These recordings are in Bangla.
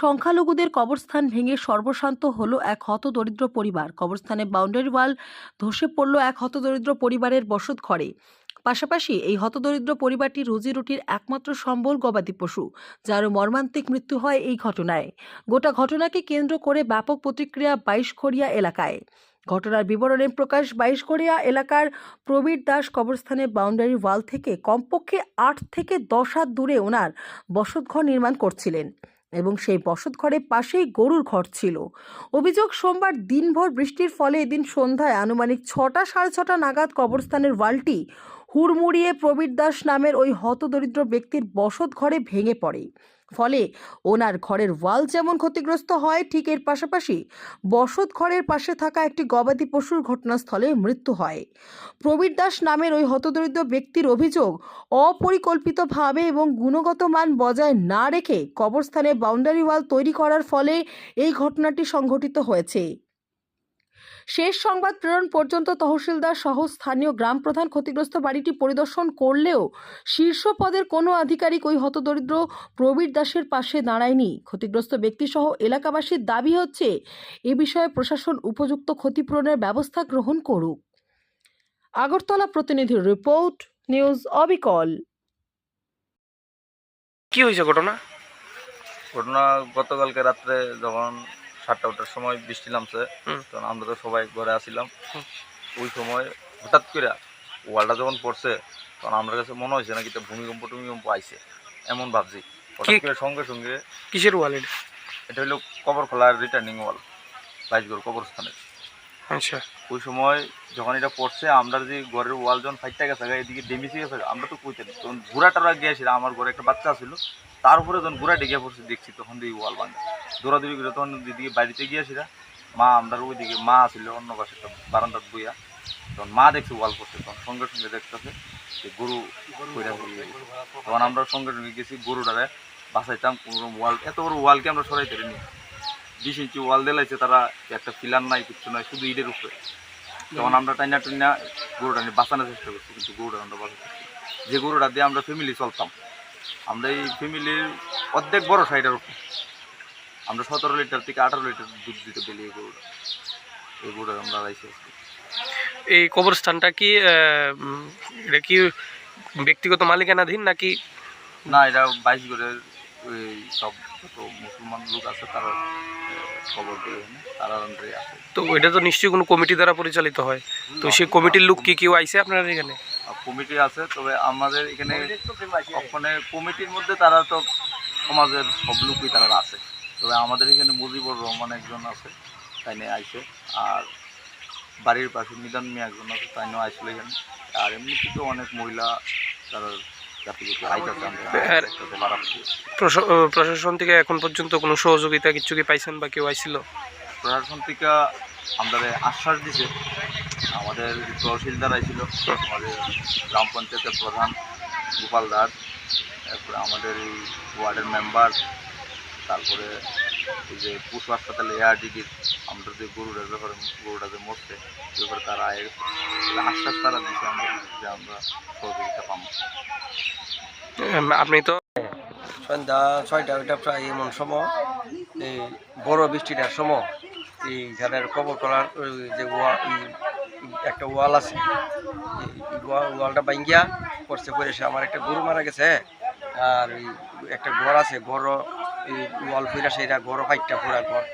সংখ্যালঘুদের কবরস্থান ভেঙে সর্বশান্ত হলো এক হতদরিদ্র পরিবার। কবরস্থানে বাউন্ডারি ওয়াল ধসে পড়ল এক হতদরিদ্র পরিবারের বসত ঘরে। পাশাপাশি এই হতদরিদ্র পরিবারটি রুজি রুটির একমাত্র সম্বল গবাদি পশু যার মর্মান্তিক মৃত্যু হয় এই ঘটনায়। গোটা ঘটনাকে কেন্দ্র করে ব্যাপক প্রতিক্রিয়া বাইশখড়িয়া এলাকায়। ঘটনার বিবরণে প্রকাশ বাইশখড়িয়া এলাকার প্রবীর দাস কবরস্থানের বাউন্ডারি ওয়াল থেকে কমপক্ষে আট থেকে দশ হাত দূরে ওনার বসতঘর নির্মাণ করছিলেন। এবং সেই বসত ঘরের পাশেই গরুর ঘর ছিল। অভিযোগ, সোমবার দিনভর বৃষ্টির ফলে এদিন সন্ধ্যায় আনুমানিক ছটা সাড়ে ছটা নাগাদ কবরস্থানের ওয়ালটি হুড়মুড়িয়ে প্রবীর দাস নামের ওই হতদরিদ্র ব্যক্তির বসত ঘরে ভেঙে পড়ে। ফলে ওনার ঘরের ওয়াল যেমন ক্ষতিগ্রস্ত হয়, ঠিক এর পাশাপাশি বসত ঘরের পাশে থাকা একটি গবাদি পশুর ঘটনাস্থলে মৃত্যু হয়। প্রবীর দাস নামের ওই হতদরিদ্র ব্যক্তির অভিযোগ অপরিকল্পিতভাবে এবং গুণগত মান বজায় না রেখে কবরস্থানে বাউন্ডারি ওয়াল তৈরি করার ফলে এই ঘটনাটি সংঘটিত হয়েছে। শেষ সংবাদ প্রেরণ পর্যন্ত তহসিলদার সহ স্থানীয় গ্রাম প্রধান ক্ষতিগ্রস্ত বাড়িটি পরিদর্শন করলেও শীর্ষ পদের কোনো আধিকারিক ওই হতদরিদ্র প্রবীর দাসের পাশে দাঁড়ায়নি। ক্ষতিগ্রস্ত ব্যক্তিসহ এলাকাবাসীর দাবি হচ্ছে এ বিষয়ে প্রশাসন উপযুক্ত ক্ষতিপূরণের ব্যবস্থা গ্রহণ করুক। আগরতলা প্রতিনিধির রিপোর্ট নিউজ অবিকল। কি হয়েছে ঘটনা? ঘটনা গতকালকে রাত্রে যখন সাতটা ওটার সময় বৃষ্টি নামছে। তখন আমরা তো সবাই ঘরে আসিলাম ওই সময় হঠাৎ করে ওয়ালটা যখন পড়ছে তখন আমার কাছে মনে হয়েছে নাকি ভূমিকম্প টুমিকম্প আইছে। এমন ভাবছি। হঠাৎ করে সঙ্গে সঙ্গে কিসের ওয়াল এটা? এটা হলো কবর খোলার রিটার্নিং ওয়াল বাইশগড় কবরস্থানের। আচ্ছা। ওই সময় যখন এটা পড়ছে, আমরা যে ঘরের ওয়াল যখন ফাইটটা গেছে এদিকে ডেমিসে গেছে আমরা তো কইতে তখন ঘোড়া টোরা গিয়েছিল আমার ঘরে একটা বাচ্চা ছিল। তার উপরে যখন ঘোড়া ডেকে পড়ছে, দেখছি তখন দিয়ে ওয়াল ভাঙে দৌড়াদৌড়ি করে তখন দিদিকে বাড়িতে গিয়েছিল মা, আমরা ওইদিকে, মা ছিল অন্য পাশে একটা বারান্দার বইয়া। তখন মা দেখছে ওয়াল পড়ছে, তখন সঙ্গে সঙ্গে দেখতেছে যে গরু তখন আমরা সঙ্গে সঙ্গে গেছি, গরুটারে বাসাইতাম কোনো ওয়াল, এত বড় ওয়ালকে আমরা সরাইতে পারিনি। বিশ ইঞ্চি ওয়াল দিলাইছে তারা একটা পিলার নাই কিছু নাই শুধু ইটের উপরে। তখন আমরা টাইনা টুইনা গরুটা নিয়ে বাঁচানোর চেষ্টা করছি কিন্তু গরুটা আমরা বাঁচাতে যে গরুটা দিয়ে আমরা ফ্যামিলি চলতাম আমরা এই ফ্যামিলির অর্ধেক বড় সাইডের উপর। আমরা সতেরো লিটার থেকে আঠারো লিটার দুধ দিতে পেলি এই গরুটা। এই গরুটা আমরা রাইছি এই কবরস্থানটা কি এটা কি ব্যক্তিগত মালিকানাধীন নাকি? না এটা বাইশ গড়ের ওই সব মুসলমান লোক আছে তারা খবর তারা আছে তো এটা তো নিশ্চয়ই কোনো কমিটি দ্বারা পরিচালিত হয়। তো সেই কমিটির লোক কি কেউ আইছে আপনার এখানে? কমিটি আছে তবে আমাদের এখানে ওখানে কমিটির মধ্যে তারা তো সমাজের সব লোকই তারা আছে। তবে আমাদের এখানে মুজিবুর রহমান একজন আছে তাই নিয়ে আইসে আর বাড়ির পাশে নিদান মিয়া একজন আছে তাই নিয়ে আইসলো এখানে। আর এমনিতে তো অনেক মহিলা তারা প্রশাসন থেকে এখন পর্যন্ত কোনো সহযোগিতা কিছু কি পাইছেন বা কেউ আইছিল? প্রশাসন থেকে আমাদের আশ্বাস দিছে। আমাদের তহসিলদার আইছিল। আমাদের গ্রাম পঞ্চায়েতের প্রধান গোপাল দাস তারপরে আমাদের ওয়ার্ডের মেম্বার, তারপরে যে পশু হাসপাতালে এআরডিডির আমরা যে গরুটা ব্যাপারে গরুটা যে মরছে ব্যাপারে তারা আয় গেছে আশ্বাস তারা দিচ্ছে আমরা যে আমরা সহযোগিতা পাবো। আপনি তো সন্ধ্যা ছয়টা ওইটা প্রায় এমন সময়। এই বড় বৃষ্টিটার সময় এই ঘরের কবর করার ওই যে ওয়া- একটা ওয়াল আছে। ওয়ালটা ভাঙ্গিয়া পড়ছে পড়ে সে আমার একটা গরু মারা গেছে আর এই একটা ঘর আছে ঘর এই ওয়াল ফিরা সেটা ঘর ফাইটটা পুরা ঘর।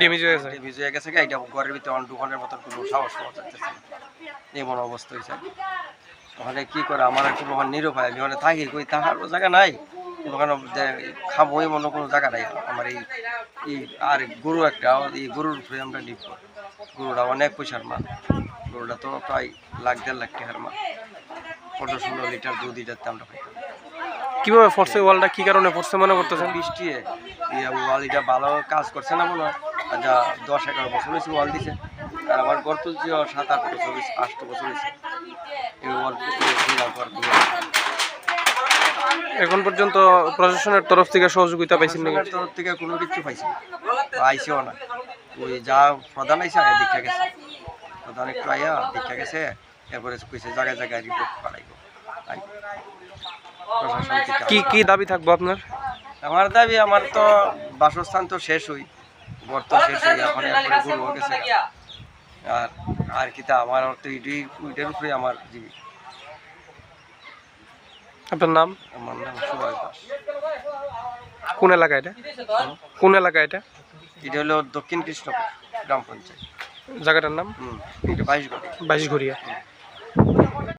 Damage হয়ে গেছে? damage হয়ে গেছে এটা ঘরের ভিতরে দোকানের মতন কোনো সাহস পাওয়া যাচ্ছে এমন অবস্থা হয়েছে ওখানে কি করে আমার কোনো ওখানে নিরুপায়? আমি ওখানে থাকি কই? তাহার জায়গা নাই। ওখানে খাব এমন কোনো জায়গা নাই। আমার এই আর গরু একটা এই গরুর উপরে আমরা নিব গরুটা অনেক পয়সার মাল। গরুটা তো প্রায় লাখ দেড় লাখ টাকার মাল। পনেরো ষোলো লিটার দুধ এটাতে আমরা পাইতাম। কীভাবে পড়ছে ওয়ালটা কি কারণে পড়ছে মনে করতেছেন? বৃষ্টি এই ওয়াল এটা ভালো কাজ করছে না মনে আর যা দশ এগারো বছর হয়েছে ওয়াল দিছে। আর আমার তুলছি সাত আট বছর হয়েছে আট বছর হয়েছে। এখন পর্যন্ত প্রশাসনের তরফ থেকে সহযোগিতা পাইছেন নাকি? তরফ থেকে কোনো কিছু পাইছি আইসেও না। ওই যা প্রধান আইসে দেখা গেছে। প্রধান একটু আইয়া দেখা গেছে এরপরে কইছে জায়গায় জায়গায় রিপোর্ট থেকে কি কি দাবি থাকব আপনার? আমার দাবি আমার তো বাসস্থান তো শেষ হই ঘর তো শেষ হই এখন হয়ে গেছে। আর আর কি তা আমার তো ইডি উইটার উপরে আমার জীবিকা আপনার নাম? আমার নাম সুভাষ দাস। কোন এলাকা এটা? কোন এলাকা এটা? এটা হলো দক্ষিণ কৃষ্ণপুর গ্রাম পঞ্চায়েত। জায়গাটার নাম? হুম এটা